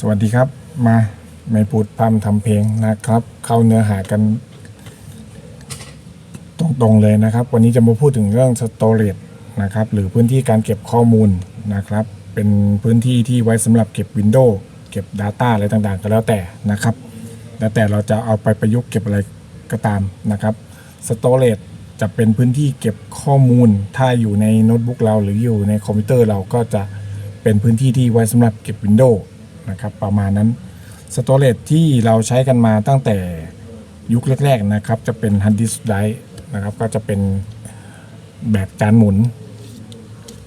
สวัสดีครับมาไม่พูดพร่ำทำเพลงนะครับ เข้าเนื้อหากัน ตรงๆเลยนะครับ วันนี้จะมาพูดถึงเรื่อง storage นะครับหรือพื้นที่การเก็บข้อมูลนะครับ เป็นพื้นที่ที่ไว้สำหรับเก็บ Windows เก็บ Data อะไรต่างๆ ก็แล้วแต่นะครับ แล้วแต่เราจะเอาไปประยุกต์เก็บอะไรก็ตามนะครับ storage จะเป็นพื้นที่เก็บข้อมูล ถ้าอยู่ในโน้ตบุ๊กเราหรืออยู่ในคอมพิวเตอร์เราก็จะเป็นพื้นที่ที่ไว้สำหรับเก็บ Windows นะครับประมาณนั้น storage ที่เราใช้กันมาตั้งแต่ยุคแรกๆนะครับจะเป็น hard disk drive นะครับก็จะเป็นแบบจานหมุน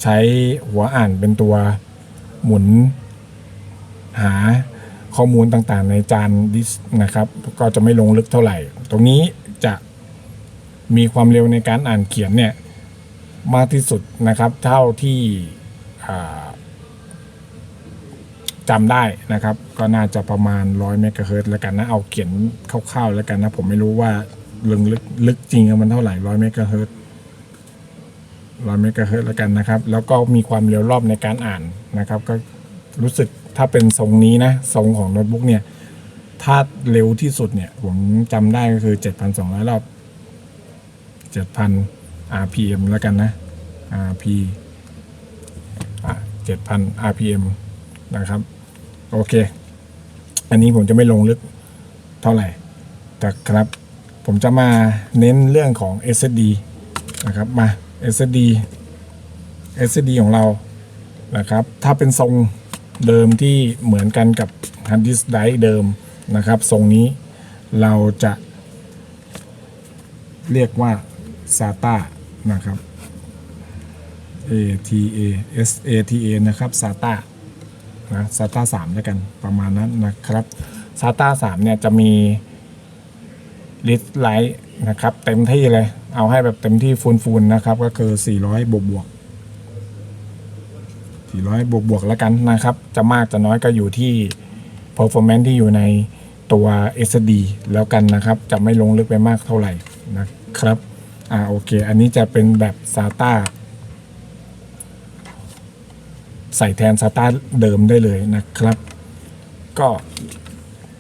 ใช้หัวอ่านเป็นตัวหมุนหาข้อมูลต่างๆ ในจานดิสนะครับ ก็จะไม่ลงลึกเท่าไหร่ ตรงนี้จะมีความเร็วในการอ่านเขียนเนี่ยมากที่สุดนะครับ เท่าที่ จำได้นะครับ ก็น่าจะประมาณ 100เมกะเฮิรตซ์แล้วกันนะ เอาเขียนคร่าวๆแล้วกันนะ ผมไม่รู้ว่าลึกลึกลึกจริงมันเท่าไหร่100เมกะเฮิรตซ์100เมกะเฮิรตซ์แล้วกันนะครับ แล้วก็มีความเร็วรอบในการอ่านนะครับ ก็รู้สึกถ้าเป็นทรงนี้นะทรงของโน้ตบุ๊กเนี่ยถ้าเร็วที่สุดเนี่ย ผมจำได้ก็คือ 7,200 รอบ 7,000 RPM แล้วกันนะ RP อะ7,000 RPM นะครับ โอเค อันนี้ผมจะไม่ลงลึกเท่าไหร่ แต่ครับ ผมจะมาเน้นเรื่องของ SSD นะครับ มา SSD SSD ของเรา นะครับ ถ้าเป็นทรงเดิมที่เหมือนกันกับ hard disk drive เดิมนะครับ ทรงนี้เราจะเรียกว่า SATA นะครับ ATA SATA นะครับ SATA นะ SATA 3แล้วกันประมาณนั้นนะครับ SATA 3เนี่ยจะมีลิสไลท์นะครับ เต็มที่เลย เอาให้แบบเต็มที่ฟูนๆนะครับ ก็คือ 400 บวกบวก400 บวกบวกแล้วกันนะครับ จะมากจะน้อยก็อยู่ที่ performance ที่อยู่ในตัว SSD แล้วกันนะครับ จะไม่ลงลึกไปมากเท่าไหร่นะครับ อ่าโอเค อันนี้จะเป็นแบบ SATA ใส่แทน SATA เดิมได้เลยนะครับ ก็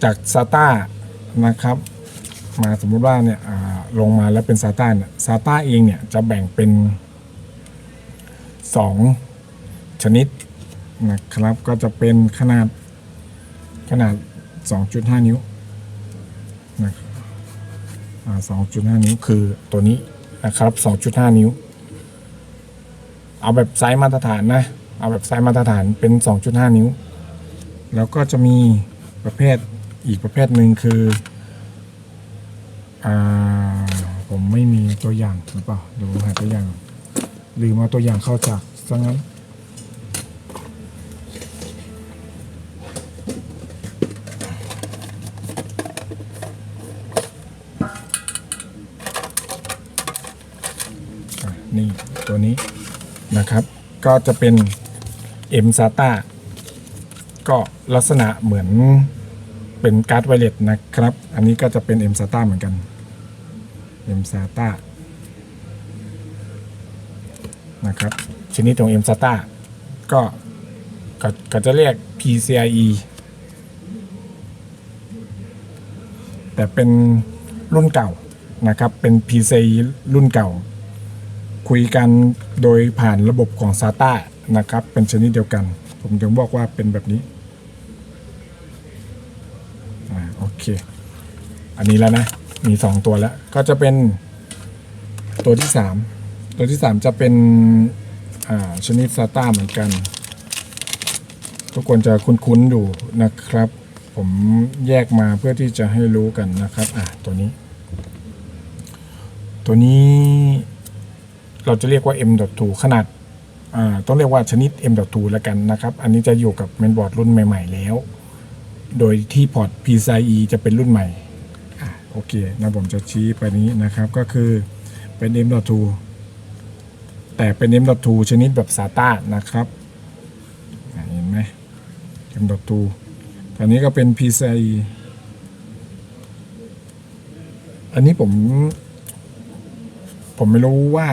จาก SATA นะครับ มาสมมุติว่าเนี่ยลงมาแล้วเป็น SATA เนี่ย SATA เองเนี่ยจะแบ่งเป็น 2 ชนิดนะครับ ก็จะเป็นขนาดขนาด 2.5 นิ้วนะครับอ่า2.5 นิ้วคือตัวนี้นะครับ 2.5 นิ้ว เอาแบบไซส์มาตรฐานนะ เอาแบบไซส์มาตรฐานเป็น 2.5 นิ้ว แล้วก็จะมีประเภทอีกประเภทหนึ่งคืออ่าผมไม่มีตัวอย่างหรือเปล่าเดูหาตัวอย่างลือมาตัวอย่างเข้าจากซะงั้นนี่ตัวนี้นะครับ ก็จะเป็น M SATA ก็ลักษณะเหมือนเป็นการ์ดไวเลสนะครับ อันนี้ก็จะเป็น M SATA เหมือนกัน M SATA นะครับชนิดของ M SATA ก็ก็จะเรียก PCIe แต่เป็นรุ่นเก่านะครับ เป็น PCIe รุ่นเก่า คุยกันโดยผ่านระบบของ SATA นะครับ เป็นชนิดเดียวกัน ผมถึงบอกว่าเป็นแบบนี้อ่าโอเค อันนี้แล้วนะ มี 2 ตัวแล้ว ก็จะเป็นตัวที่ 3 ตัวที่ 3 จะเป็นอ่าชนิด SATA เหมือนกัน ทุกคนจะคุ้นๆอยู่นะครับ ผมแยกมาเพื่อที่จะให้รู้กันนะครับอะตัวนี้ ตัวนี้เราจะเรียกว่า M.2 ขนาดอ่า ต้องเรียกว่าชนิด M.2 แล้วกันนะครับ อันนี้จะอยู่กับเมนบอร์ดรุ่นใหม่ ๆ แล้ว โดยที่พอร์ต PCIe จะเป็นรุ่นใหม่อะโอเคนะผมจะชี้ไปนี้นะครับก็คือเป็น M.2 แต่เป็น M.2 ชนิดแบบ SATA นะครับอะเห็นไหม M.2 อันนี้ก็เป็น PCIe อันนี้ผม ผมไม่รู้ว่า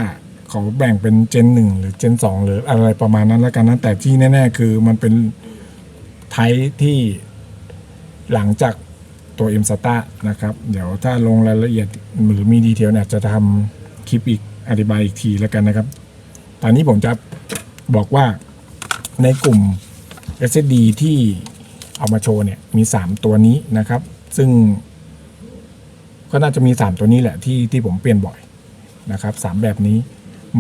เขาแบ่งเป็นเจนหนึ่งหรือเจนสองหรืออะไรประมาณนั้นแล้วกันนะแต่ที่แน่ ๆ คือมันเป็นไทป์ที่หลังจากตัว m s t a นะครับ เดี๋ยวถ้าลงรายละเอียดหรือมีดีเทลเนี่ยจะทำคลิปอีกอธิบายอีกทีแล้วกันนะครับ ตอนนี้ผมจะบอกว่าในกลุ่ม SSD ที่เอามาโชว์เนี่ยมี 3 ตัวนี้นะครับ ซึ่งก็น่าจะมี 3 ตัวนี้แหละที่ที่ผมเปลี่ยนบ่อยนะครับสามแบบนี้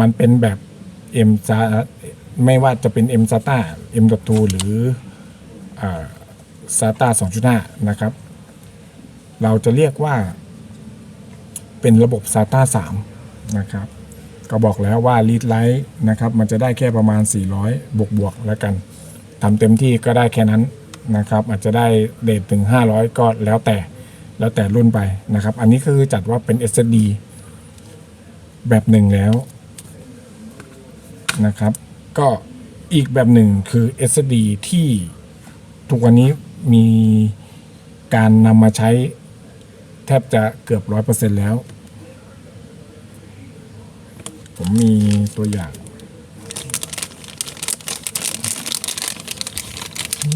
มันเป็นแบบ M จะไม่ว่าจะเป็น M SATA M.2 หรืออ่า SATA 2.5นะครับ เราจะเรียกว่า เป็นระบบ SATA 3นะครับ ก็บอกแล้วว่า read write นะครับ มันจะได้แค่ประมาณ 400 บวกบวกแล้วกันทำเต็มที่ก็ได้แค่นั้นนะครับ อาจจะได้เดทถึง 500 ก็แล้วแต่แล้วแต่รุ่นไปนะครับ อันนี้คือจัดว่าเป็น SSD แบบหนึ่งแล้ว นะครับ ก็อีกแบบหนึ่งคือ SSD ที่ทุกวันนี้มีการนำมาใช้แทบจะเกือบร้อยเปอร์เซ็นต์แล้ว ผมมีตัวอย่าง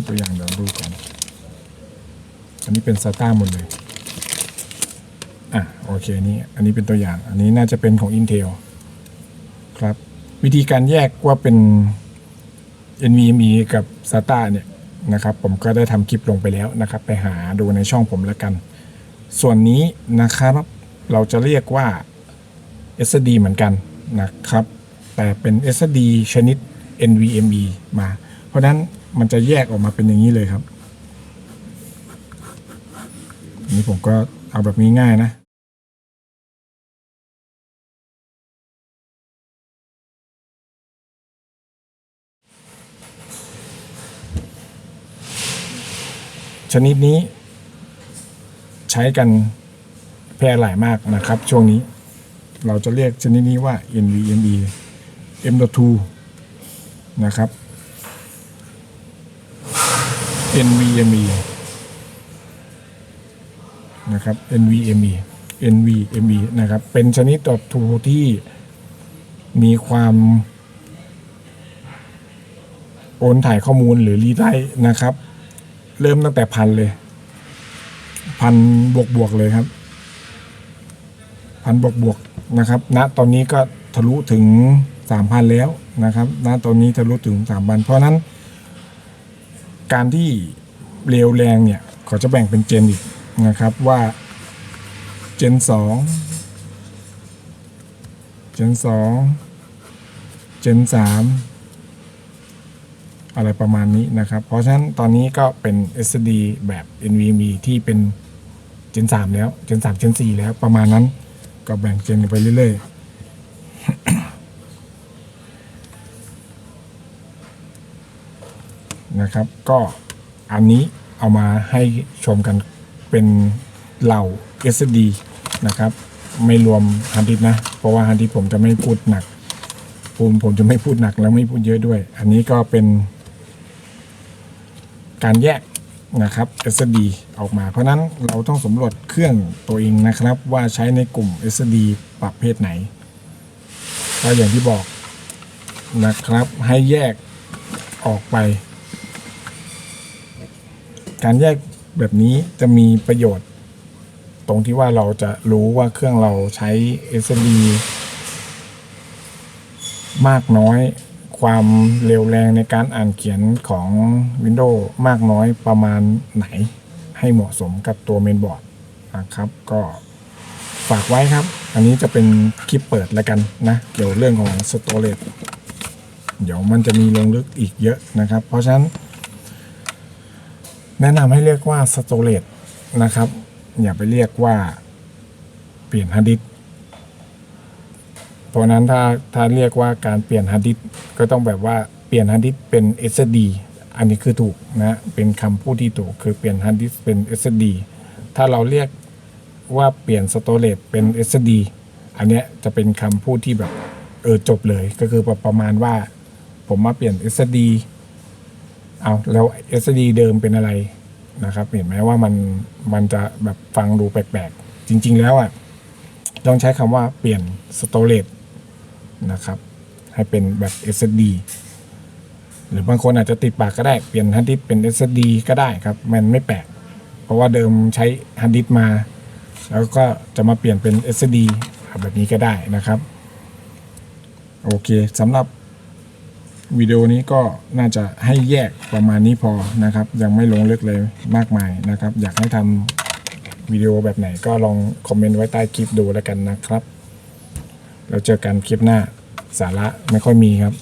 ตัวอย่างเดี๋ยวดูก่อน อันนี้เป็น SATA หมดเลย อะ โอเคนี่อันนี้เป็นตัวอย่าง อันนี้น่าจะเป็นของ Intel ครับ วิธีการแยกว่าเป็น NVMe กับ SATA เนี่ยนะครับ ผมก็ได้ทำคลิปลงไปแล้วนะครับ ไปหาดูในช่องผมแล้วกัน ส่วนนี้นะครับเราจะเรียกว่า SSD เหมือนกันนะครับ แต่เป็น SSD ชนิด NVMe มา เพราะนั้นมันจะแยกออกมาเป็นอย่างนี้เลยครับนนี้ผมก็เอาแบบง่ายๆนะ ชนิดนี้ ใช้กันแพร่หลายมากนะครับ ช่วงนี้ เราจะเรียกชนิดนี้ว่า NVMe M.2 นะครับ NVMe นะครับ NVMe NVMe นะครับ เป็นชนิด .2 ที่มีความโอนถ่ายข้อมูลหรือรีไ r ท์นะครับ เริ่มตั้งแต่พันเลย พันบวกบวกเลยครับ พันบวกบวกนะครับณตอนนี้ก็ทะลุถึงสามพันแล้วนะครับณตอนนี้ทะลุถึงสามพันเพราะฉะนั้น การที่เร็วแรงเนี่ยเขาจะแบ่งเป็นเจนอีกนะครับว่าเจนสองเจนสองเจนสาม อะไรประมาณนี้นะครับ เพราะฉะนั้นตอนนี้ก็เป็น SD แบบ NVMe ที่เป็นเจน3แล้วเจน3เจน4แล้วประมาณนั้น ก็แบ่งเจนไปเรื่อยๆ นะครับ ก็อันนี้เอามาให้ชมกันเป็นเหล่า SD นะครับ ไม่รวมฮันดิสนะ เพราะว่าฮันดิสผมจะไม่พูดหนักผมผมจะไม่พูดหนักแล้วไม่พูดเยอะด้วย อันนี้ก็เป็น การแยกนะครับ SSD ออกมา เพราะนั้นเราต้องสำรวจเครื่องตัวเองนะครับ ว่าใช้ในกลุ่ม SSD ประเภทไหนก็อย่างที่บอกนะครับให้แยกออกไป การแยกแบบนี้จะมีประโยชน์ ตรงที่ว่าเราจะรู้ว่าเครื่องเราใช้ SSD มากน้อย ความเร็วแรงในการอ่านเขียนของ Windows มากน้อยประมาณไหน ให้เหมาะสมกับตัวเมนบอร์ดนะครับ ก็ฝากไว้ครับ อันนี้จะเป็นคลิปเปิดแล้วกันนะ เกี่ยวเรื่องของ Storage เดี๋ยวมันจะมีลงลึกอีกเยอะนะครับ เพราะฉะนั้น แนะนำให้เรียกว่า Storage นะครับ อย่าไปเรียกว่าเปลี่ยนฮาร์ดดิส เพราะนั้นถ้าถ้าเรียกว่าการเปลี่ยนฮาร์ดดิสก็ต้องแบบว่าเปลี่ยนฮาร์ดดิสเป็น SSD อันนี้คือถูกนะเป็นคำพูดที่ถูกคือเปลี่ยนฮาร์ดดิสเป็น SSD ถ้าเราเรียกว่าเปลี่ยนสโตรจเป็น SSD อันเนี้ยจะเป็นคำพูดที่แบบเออจบเลยก็คือประมาณว่า ผมมาเปลี่ยน SSD เอาแล้ว SSD เดิมเป็นอะไรนะครับเห็นไหมว่ามันมันจะแบบฟังดูแปลกๆ จริง ๆ แล้วอะต้องใช้คำว่าเปลี่ยน storage นะครับ ให้เป็นแบบ SSD หรือบางคนอาจจะติดปากก็ได้ เปลี่ยนฮาร์ดดิสเป็น SSD ก็ได้ครับ มันไม่แปลก เพราะว่าเดิมใช้ฮาร์ดดิสมา แล้วก็จะมาเปลี่ยนเป็น SSD แบบนี้ก็ได้นะครับ โอเคสำหรับวิดีโอนี้ก็น่าจะให้แยกประมาณนี้พอนะครับ ยังไม่ลงลึกเลยมากมายนะครับ อยากให้ทำวิดีโอแบบไหนก็ลองคอมเมนต์ไว้ใต้คลิปดูแล้วกันนะครับ แล้วเจอกันคลิปหน้าสาระไม่ค่อยมีครับ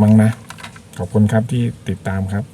มั้งนะ ขอบคุณครับที่ติดตามครับ